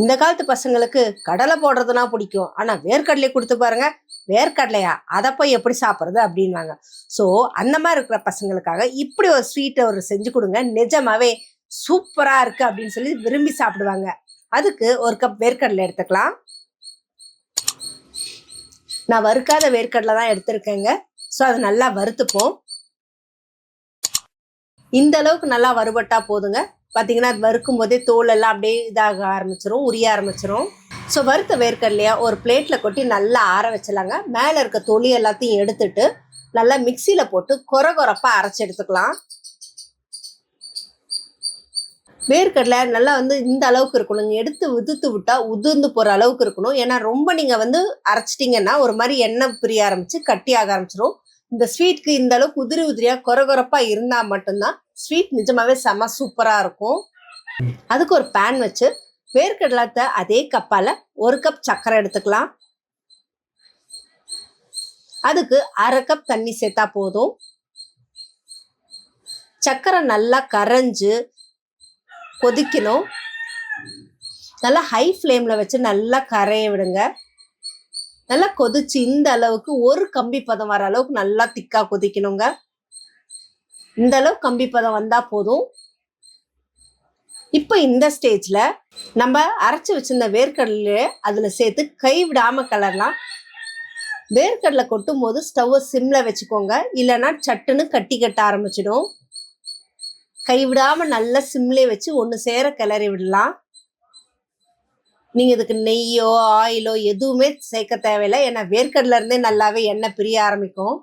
இந்த காலத்து பசங்களுக்கு கடலை போடுறதுனா பிடிக்கும். ஆனா வேர்க்கடலை கொடுத்து பாருங்க. வேர்க்கடலையா? அதை போய் எப்படி சாப்பிட்றது அப்படின்வாங்க ஸோ அந்த மாதிரி இருக்கிற பசங்களுக்காக இப்படி ஒரு ஸ்வீட்டை ஒரு செஞ்சு கொடுங்க. நிஜமாவே சூப்பராக இருக்குது அப்படின்னு சொல்லி விரும்பி சாப்பிடுவாங்க. அதுக்கு ஒரு கப் வேர்க்கடலை எடுத்துக்கலாம். நான் வறுக்காத வேர்க்கடலை தான் எடுத்திருக்கேங்க. ஸோ அதை நல்லா வறுத்துப்போம். இந்த அளவுக்கு நல்லா வறுபட்டா போதுங்க. பார்த்தீங்கன்னா அது வறுக்கும் போதே தோல் எல்லாம் அப்படியே இதாக ஆரம்பிச்சிரும் உரிய ஆரம்பிச்சிரும். ஸோ வறுத்த வேர்க்கடலையா ஒரு பிளேட்டில் கொட்டி நல்லா ஆற வச்சிடலாங்க. மேலே இருக்க தொளி எல்லாத்தையும் எடுத்துட்டு நல்லா மிக்சியில் போட்டு கொர கொரப்பாக அரைச்சி எடுத்துக்கலாம். வேர்க்கடலை நல்லா வந்து இந்த அளவுக்கு இருக்கணும். எடுத்து உதுத்து விட்டால் உதிர்ந்து போகிற அளவுக்கு இருக்கணும். ஏன்னா ரொம்ப நீங்கள் வந்து அரைச்சிட்டிங்கன்னா ஒரு மாதிரி எண்ணெய் பிரிய ஆரம்பித்து கட்டி ஆக ஆரம்பிச்சிரும். இந்த ஸ்வீட்க்கு இந்த அளவுக்கு உதிரி உதிரியாக கொர கொரப்பா இருந்தால் மட்டும்தான் ஸ்வீட் நிஜமாவே செம சூப்பராக இருக்கும். அதுக்கு ஒரு பேன் வச்சு வேர்க்கடலாத்தை அதே கப்பால் ஒரு கப் சர்க்கரை எடுத்துக்கலாம். அதுக்கு அரை கப் தண்ணி சேர்த்தா போதும். சர்க்கரை நல்லா கரைஞ்சு கொதிக்கணும். நல்லா ஹை ஃப்ளேமில் வச்சு நல்லா கரைய விடுங்க. நல்லா கொதிச்சு இந்த அளவுக்கு ஒரு கம்பி பதம் வர அளவுக்கு நல்லா திக்காக கொதிக்கணுங்க. இந்த அளவுக்கு கம்பி பதம் வந்தா போதும். இப்போ இந்த ஸ்டேஜில் நம்ம அரைச்சி வச்சிருந்த வேர்க்கடலையே அதில் சேர்த்து கை விடாமல் கலரலாம் வேர்க்கடலை கொட்டும் போது ஸ்டவ்வை சிம்மில் வச்சுக்கோங்க. இல்லைன்னா சட்டுன்னு கட்டி கட்ட ஆரம்பிச்சிடும். கைவிடாம நல்லா சிம்லே வச்சு ஒன்று சேர கிளறி விடலாம். நீங்கள் இதுக்கு நெய்யோ ஆயிலோ எதுவுமே சேர்க்க தேவையில்லை. ஏன்னா வேர்க்கடலேருந்தே நல்லாவே எண்ணெய் பிரிய ஆரம்பிக்கும்.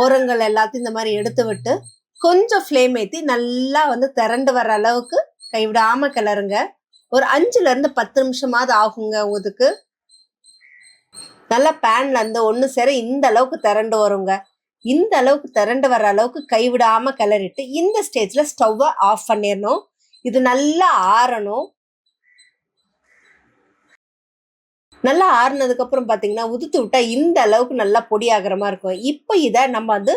ஓரங்கள் எல்லாத்தையும் இந்த மாதிரி எடுத்து விட்டு கொஞ்சம் ஃப்ளேம் ஏற்றி நல்லா வந்து திரண்டு வர அளவுக்கு கைவிடாம கிளறுங்க. ஒரு அஞ்சுல இருந்து பத்து நிமிஷமாவது ஆகுங்க உங்களுக்கு நல்லா பேன்ல இருந்து ஒன்று சேர இந்த அளவுக்கு திரண்டு வருங்க. இந்த அளவுக்கு திரண்டு வர அளவுக்கு கைவிடாம கிளறிட்டு இந்த ஸ்டேஜ்ல ஸ்டவ்வை ஆஃப் பண்ணிடணும் இது நல்லா ஆறணும். நல்லா ஆறுனதுக்கு அப்புறம் பார்த்தீங்கன்னா உதுத்து விட்டா இந்த அளவுக்கு நல்லா பொடி ஆகிற மாதிரி இருக்கும். இப்போ இதை நம்ம வந்து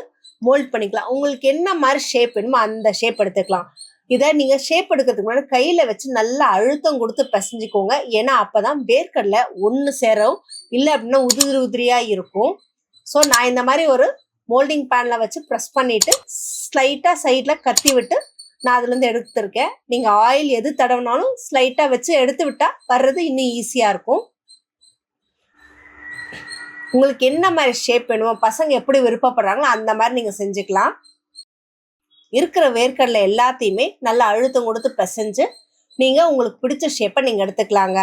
மோல்ட் பண்ணிக்கலாம். உங்களுக்கு என்ன மாதிரி ஷேப் வேணுமோ அந்த ஷேப் எடுத்துக்கலாம். இதை நீங்கள் ஷேப் எடுக்கிறதுக்கு முன்னாடி கையில் வச்சு நல்லா அழுத்தம் கொடுத்து பிசைஞ்சிக்கோங்க. ஏன்னா அப்போ தான் வேர்க்கடலை ஒன்று சேரும். இல்லை அப்படின்னா உதிரி உதிரியாக இருக்கும். ஸோ நான் இந்த மாதிரி ஒரு மோல்டிங் பேனில் வச்சு ப்ரெஸ் பண்ணிவிட்டு ஸ்லைட்டாக சைடில் கத்தி விட்டு நான் அதுலேருந்து எடுத்துருக்கேன். நீங்கள் ஆயில் எது தடவினாலும் ஸ்லைட்டாக வச்சு எடுத்து விட்டால் வர்றது இன்னும் ஈஸியாக இருக்கும். உங்களுக்கு என்ன மாதிரி ஷேப் வேணுமோ பசங்க எப்படி விருப்பப்படுறாங்களோ அந்த மாதிரி நீங்கள் செஞ்சுக்கலாம். இருக்கிற வேர்க்கடலை எல்லாத்தையுமே நல்லா அழுத்தம் கொடுத்து பிசைஞ்சு நீங்கள் உங்களுக்கு பிடிச்ச ஷேப்பை நீங்கள் எடுத்துக்கலாங்க.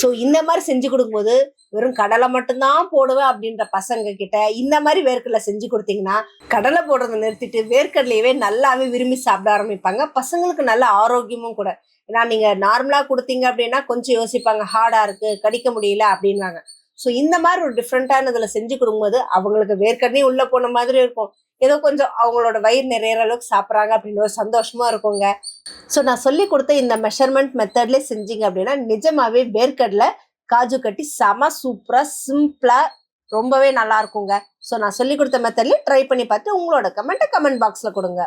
ஸோ இந்த மாதிரி செஞ்சு கொடுக்கும்போது வெறும் கடலை மட்டும்தான் போடுவேன் அப்படின்ற பசங்க கிட்ட இந்த மாதிரி வேர்க்கடலை செஞ்சு கொடுத்தீங்கன்னா கடலை போடுறதை நிறுத்திட்டு வேர்க்கடலையவே நல்லாவே விரும்பி சாப்பிட ஆரம்பிப்பாங்க. பசங்களுக்கு நல்ல ஆரோக்கியமும் கூட. ஏன்னா நீங்க நார்மலா கொடுத்தீங்க அப்படின்னா கொஞ்சம் யோசிப்பாங்க ஹார்டா இருக்கு கடிக்க முடியல அப்படின்வாங்க ஸோ இந்த மாதிரி ஒரு டிஃப்ரெண்ட்டான இதில் செஞ்சு கொடுக்கும்போது அவங்களுக்கு வேர்க்கடனே உள்ளே போன மாதிரி இருக்கும். ஏதோ கொஞ்சம் அவங்களோட வயிறு நிறையிற அளவுக்கு சாப்பிட்றாங்க அப்படின்னு ஒரு சந்தோஷமாக இருக்குங்க. ஸோ நான் சொல்லி கொடுத்த இந்த மெஷர்மெண்ட் மெத்தட்லேயே செஞ்சீங்க அப்படின்னா நிஜமாவே வேர்க்கடலை காஜு கட்டி செம சூப்பராக சிம்பிளாக ரொம்பவே நல்லா இருக்குங்க. ஸோ நான் சொல்லி கொடுத்த மெத்தட்லேயே ட்ரை பண்ணி பார்த்து உங்களோட கமெண்ட்டை கமெண்ட் பாக்ஸில் கொடுங்க.